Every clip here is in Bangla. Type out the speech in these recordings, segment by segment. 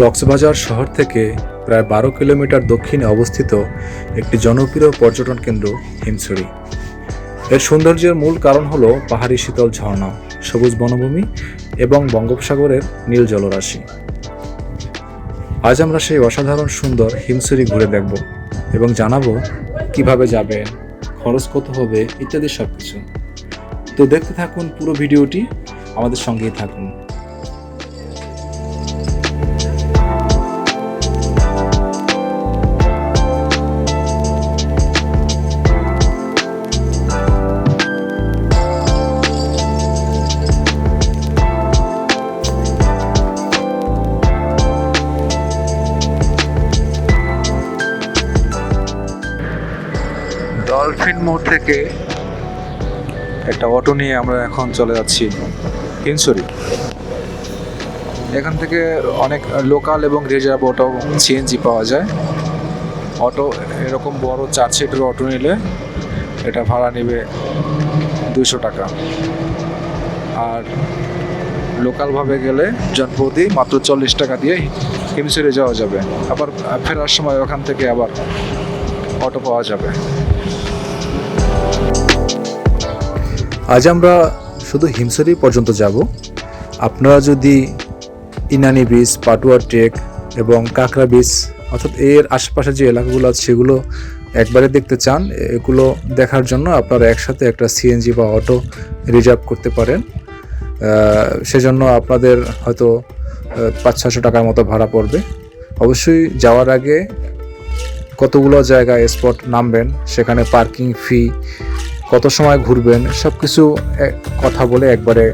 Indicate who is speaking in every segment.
Speaker 1: কক্সবাজার শহর থেকে প্রায় বারো কিলোমিটার দক্ষিণে অবস্থিত একটি জনপ্রিয় পর্যটন কেন্দ্র হিমছড়ি। এর সৌন্দর্যের মূল কারণ হলো পাহাড়ি শীতল ঝর্ণা, সবুজ বনভূমি এবং বঙ্গোপসাগরের নীল জলরাশি। আজ আমরা সেই অসাধারণ সুন্দর হিমছড়ি ঘুরে দেখব এবং জানাব কীভাবে যাবেন খরচ কত হবে ইত্যাদি সব কিছু তো দেখতে থাকুন পুরো ভিডিওটি, আমাদের সঙ্গেই থাকুন। ডলফিন মোড় থেকে একটা অটো নিয়ে আমরা এখন চলে যাচ্ছি হিনসুরি এখান থেকে অনেক লোকাল এবং রিজার্ভ অটো সিএনজি পাওয়া যায়। অটো এরকম বড় চার সিটের অটো নিলে এটা ভাড়া নেবে দুশো টাকা। আর লোকালভাবে গেলে জনপ্রতি মাত্র চল্লিশ টাকা দিয়ে হিমসুরে যাওয়া যাবে। আবার ফেরার সময় ওখান থেকে আবার অটো পাওয়া যাবে। আজ আমরা শুধু হিমসরি পর্যন্ত যাব। আপনারা যদি ইনানি বিচ পাটুয়া টেক এবং কাঁকড়া বিচ অর্থাৎ এর আশেপাশে যে এলাকাগুলো আছে সেগুলো একবারে দেখতে চান, এগুলো দেখার জন্য আপনারা একসাথে একটা সিএনজি বা অটো রিজার্ভ করতে পারেন। সেজন্য আপনাদের হয়তো পাঁচ ছশো টাকার মতো ভাড়া পড়বে। অবশ্যই যাওয়ার আগে কতগুলো জায়গায় স্পট নামবেন, সেখানে পার্কিং ফি কত সময় ঘুরবেন সব কিছু কথা বলে একবারে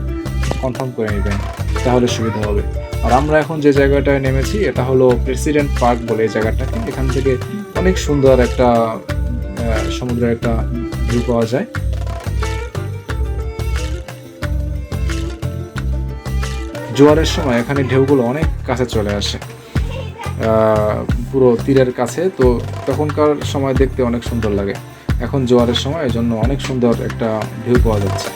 Speaker 1: কনফার্ম করে নেবেন, তাহলে সুবিধা হবে। আর আমরা এখন যে জায়গাটায় নেমেছি, এটা হলো প্রেসিডেন্ট পার্ক বলে এই জায়গাটাকে। এখান থেকে অনেক সুন্দর একটা সমুদ্রের একটা ভিউ পাওয়া যায়। জোয়ারের সময় এখানে ঢেউগুলো অনেক কাছে চলে আসে। পুরো তীরের কাছে, তো তখনকার সময় দেখতে অনেক সুন্দর লাগে। এখন জোয়ারের সময়, এজন্য অনেক সুন্দর একটা ভিউ পাওয়া যাচ্ছে।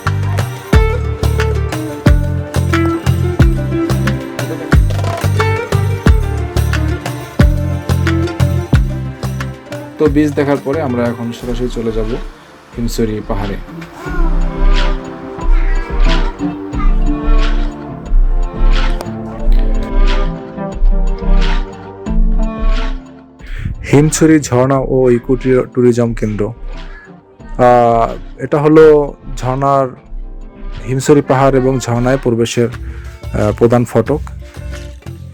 Speaker 1: তো বীজ দেখার পরে আমরা এখন সরাসরি চলে যাব হিমসরি পাহাড়ে। হিমছড়ি, ঝর্ণা ও ইকো ট্যুরিজম কেন্দ্র। এটা হলো ঝর্ণার হিমসরি পাহাড় এবং ঝর্ণায় প্রবেশের প্রধান ফটক।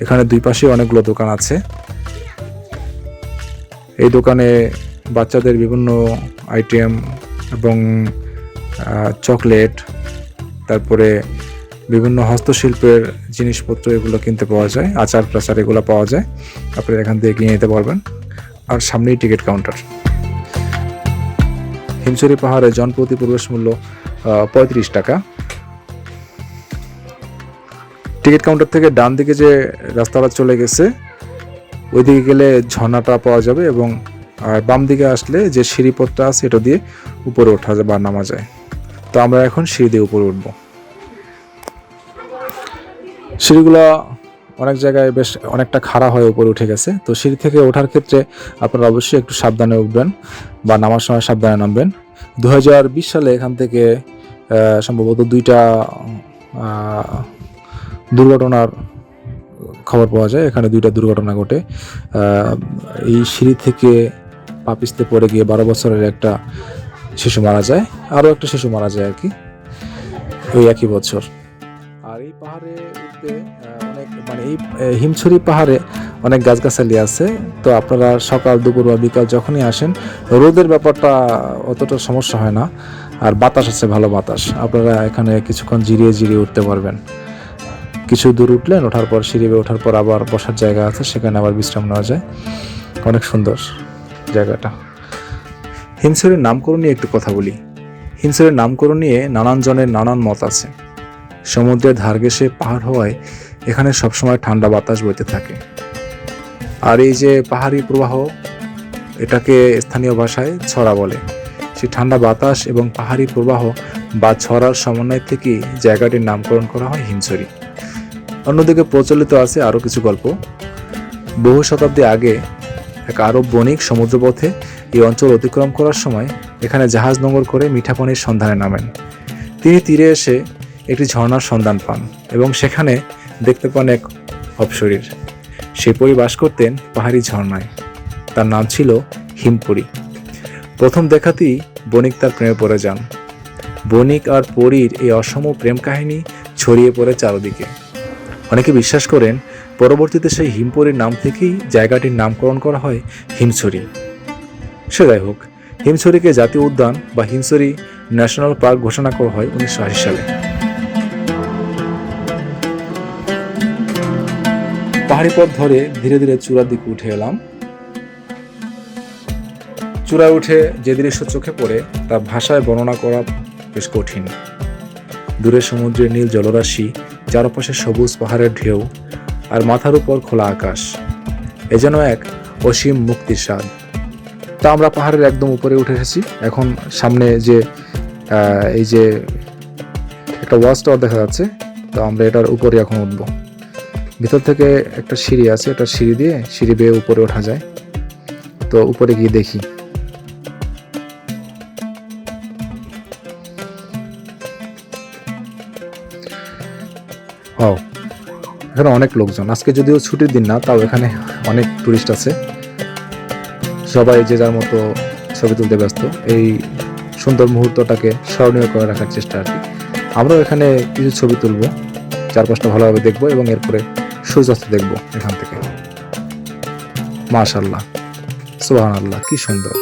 Speaker 1: এখানে দুই পাশে অনেকগুলো দোকান আছে। এই দোকানে বাচ্চাদের বিভিন্ন আইটেম এবং চকলেট, তারপরে বিভিন্ন হস্তশিল্পের জিনিসপত্র এগুলো কিনতে পাওয়া যায় আচার প্রাচার এগুলো পাওয়া যায়। আপনারা এখান থেকে কিনে নিতে পারবেন। আর সামনেই টিকিট কাউন্টার। হিমছড়ি পাহাড়ে জনপ্রতি প্রবেশ মূল্য পঁয়ত্রিশ টাকা। টিকিট কাউন্টার থেকে ডান দিকে যে রাস্তাটা চলে গেছে, ওইদিকে গেলে ঝর্ণাটা পাওয়া যাবে এবং, আর বাম দিকে আসলে যে সিঁড়িপথটা আছে, এটা দিয়ে উপরে ওঠা যায় বা নামা যায়। তো আমরা এখন সিঁড়ি দিয়ে উপরে উঠবো। সিঁড়িগুলা অনেক জায়গায় বেশ অনেকটা খাড়া হয়ে উপরে উঠে গেছে। তো সিঁড়ি থেকে ওঠার ক্ষেত্রে আপনারা অবশ্যই একটু সাবধানে উঠবেন বা নামার সময় সাবধানে নামবেন। দু হাজার বিশ সালে এখান থেকে সম্ভবত দুইটা দুর্ঘটনার খবর পাওয়া যায়। এখানে দুইটা দুর্ঘটনা ঘটে। এই সিঁড়ি থেকে পাপিস্তে পড়ে গিয়ে বারো বছরের একটা শিশু মারা যায়। আরও একটা শিশু মারা যায় আর কি। ওই একই বছর। আর এই পাহাড়ে উঠতে মানে এই হিমছড়ি পাহাড়ে অনেক গাছগাছালি আছে। তো আপনারা সকাল, দুপুর বা বিকাল যখনই আসেন, রোদের ব্যাপারটা অতটা সমস্যা হয় না। আর বাতাস আছে, ভালো বাতাস। আপনারা এখানে কিছুক্ষণ জিরিয়ে জিরিয়ে উঠতে পারবেন। কিছু দূর উঠলেন, ওঠার পর সিঁড়ি ওঠার পর আবার বসার জায়গা আছে, সেখানে আবার বিশ্রাম নেওয়া যায়। অনেক সুন্দর জায়গাটা। হিমছড়ির নামকরণ নিয়ে একটু কথা বলি। হিমছড়ির নামকরণ নিয়ে নানান জনের নানান মত আছে। সমুদ্রের ধার ঘেঁষে পাহাড় হওয়ায় এখানে সবসময় ঠান্ডা বাতাস বইতে থাকে। আর এই যে পাহাড়ি প্রবাহ, এটাকে স্থানীয় ভাষায় ছড়া বলে। সেই ঠান্ডা বাতাস এবং পাহাড়ি প্রবাহ বা ছড়ার সমন্বয় থেকেই জায়গাটির নামকরণ করা হয় হিমছড়ি। অন্যদিকে প্রচলিত আছে আরও কিছু গল্প। বহু শতাব্দী আগে এক আরব বণিক সমুদ্রপথে এই অঞ্চল অতিক্রম করার সময় এখানে জাহাজ নোঙর করে মিঠা পানির সন্ধানে নামেন। তিনি তীরে এসে একটি ঝর্ণার সন্ধান পান এবং সেখানে দেখতে পান এক অপশরীর সে পরি বাস করতেন পাহাড়ি ঝর্ণায়। তার নাম ছিল হিমপুরী। প্রথম দেখাতেই বণিক তার প্রেমে পড়ে যান। বণিক আর পরীর এই অসম প্রেম কাহিনী ছড়িয়ে পড়ে চারদিকে। অনেকে বিশ্বাস করেন, পরবর্তীতে সেই হিমপুরীর নাম থেকেই জায়গাটির নামকরণ করা হয় হিমছড়ি। সে যাই হোক, হিমছড়িকে জাতীয় উদ্যান বা হিমছড়ি ন্যাশনাল পার্ক ঘোষণা করা হয় উনিশশো আশি সালে। পাহাড়ি পথ ধরে ধীরে ধীরে চূড়ার দিকে উঠে এলাম। চূড়ায় উঠে যে দৃশ্য চোখে পড়ে তা ভাষায় বর্ণনা করা বেশ কঠিন। দূরে সমুদ্রের নীল জলরাশি চারপাশে সবুজ পাহাড়ের ঢেউ, আর মাথার উপর খোলা আকাশ। এ যেন এক অসীম মুক্তির স্বাদ। তা আমরা পাহাড়ের একদম উপরে উঠে এসেছি। এখন সামনে যে এই যে একটা ওয়াচ টাওয়ার দেখা যাচ্ছে, তো আমরা এটার উপরে এখন উঠবো। ভিতর থেকে একটা সিঁড়ি আছে, একটা সিঁড়ি দিয়ে সিঁড়ি বেয়ে উপরে ওঠা যায়। তো উপরে গিয়ে দেখি। ও এখানে অনেক লোকজন। আজকে যদিও ছুটির দিন না, তাও এখানে অনেক টুরিস্ট আছে। সবাই যে যার মতো ছবি তুলতে ব্যস্ত। এই সুন্দর মুহূর্তটাকে স্মরণীয় করে রাখার চেষ্টা আর কি। আমরাও এখানে কিছু ছবি তুলব, চারপাশটা ভালোভাবে দেখব এবং এরপরে সূর্যাস্ত দেখব এখান থেকে। মাশাল্লাহ সোহান আল্লাহ কি সুন্দর।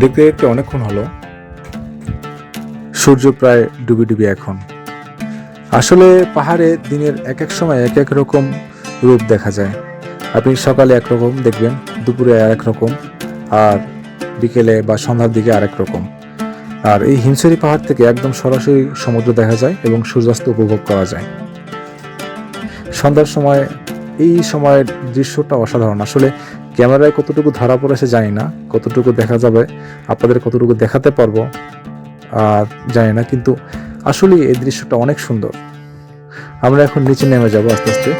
Speaker 1: দেখতে দেখতে অনেকক্ষণ হলো। সূর্য প্রায় ডুবে ডুবে এখন। আসলে পাহাড়ে দিনের এক এক সময় এক এক রকম রূপ দেখা যায়। আপনি সকালে একরকম দেখবেন, দুপুরে আর এক রকম, আর বিকেলে বা সন্ধ্যার দিকে আরেক রকম। আর এই হিমছড়ি পাহাড় থেকে একদম সরাসরি সমুদ্র দেখা যায় এবং সূর্যাস্ত উপভোগ করা যায়। সন্ধ্যার সময়, এই সময়ের দৃশ্যটা অসাধারণ। আসলে ক্যামেরায় কতটুকু ধরা পড়েছে জানি না, কতটুকু দেখা যাবে, আপনাদের কতটুকু দেখাতে পারব, আর জানি না, কিন্তু আসলে এই দৃশ্যটা অনেক সুন্দর। আমরা এখন নিচে নেমে যাব আস্তে আস্তে।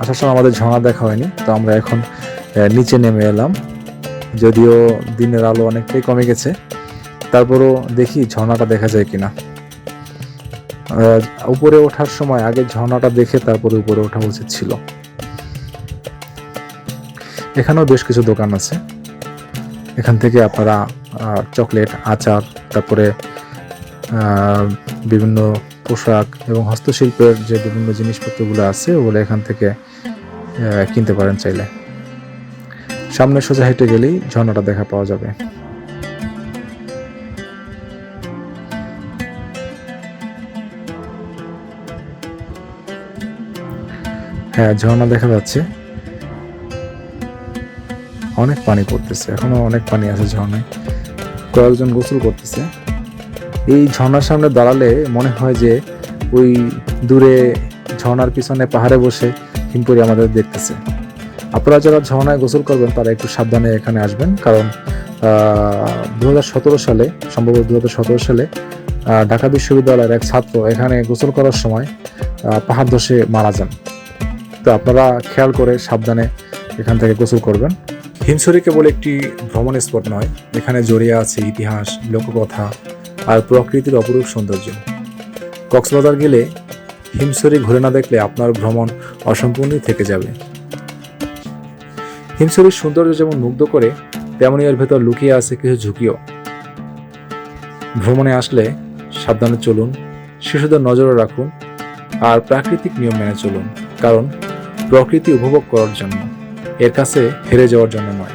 Speaker 1: আসার সময় আমাদের ঝর্ণা দেখা হয়নি, তো আমরা এখন নিচে নেমে এলাম। যদিও দিনের আলো অনেকটাই কমে গেছে, তারপরও দেখি ঝর্ণাটা দেখা যায় কিনা। উপরে ওঠার সময় আগে ঝর্ণাটা দেখে তারপরে উপরে ওঠা উচিত ছিল। এখানেও বেশ কিছু দোকান আছে। এখান থেকে আপনারা চকলেট, আচার, তারপরে বিভিন্ন পোশাক এবং হস্তশিল্পের যে বিভিন্ন জিনিসপত্রগুলো আছে, ওগুলো এখান থেকে কিনতে পারেন চাইলে। সামনে সোজা হেঁটে গেলেই ঝর্ণাটা দেখা পাওয়া যাবে। হ্যাঁ ঝর্ণা দেখা যাচ্ছে। অনেক পানি পড়তেছে, এখনও অনেক পানি আছে ঝর্ণায়। কয়েকজন গোসল করতেছে। এই ঝর্ণার সামনে দাঁড়ালে মনে হয় যে ওই দূরে ঝর্ণার পিছনে পাহাড়ে বসে হিমপুরি আমাদের দেখতেছে। আপনারা যারা ঝর্ণায় গোসল করবেন, তারা একটু সাবধানে এখানে আসবেন। কারণ দু হাজার সতেরো সালে, সম্ভবত দু হাজার সতেরো সালে ঢাকা বিশ্ববিদ্যালয়ের এক ছাত্র এখানে গোসল করার সময় পাহাড় ধসে মারা যান। তো আপনারা খেয়াল করে সাবধানে এখান থেকে গোসল করবেন। হিমসরি কেবল একটি ভ্রমণ স্পট নয় এখানে জড়িয়ে আছে ইতিহাস, লোককথা আর প্রকৃতির অপরূপ সৌন্দর্য। কক্সবাজার গেলে হিমসরি ঘুরে না দেখলে আপনার ভ্রমণ অসম্পূর্ণই থেকে যাবে। হিমছড়ির সৌন্দর্য যেমন মুগ্ধ করে তেমনই এর ভেতর লুকিয়ে আছে কিছু ঝুঁকিও। ভ্রমণে আসলে সাবধানে চলুন, শিশুদের নজরে রাখুন, আর প্রাকৃতিক নিয়ম মেনে চলুন, কারণ প্রকৃতি উপভোগ করার জন্য, এর কাছে হেরে যাওয়ার জন্য নয়।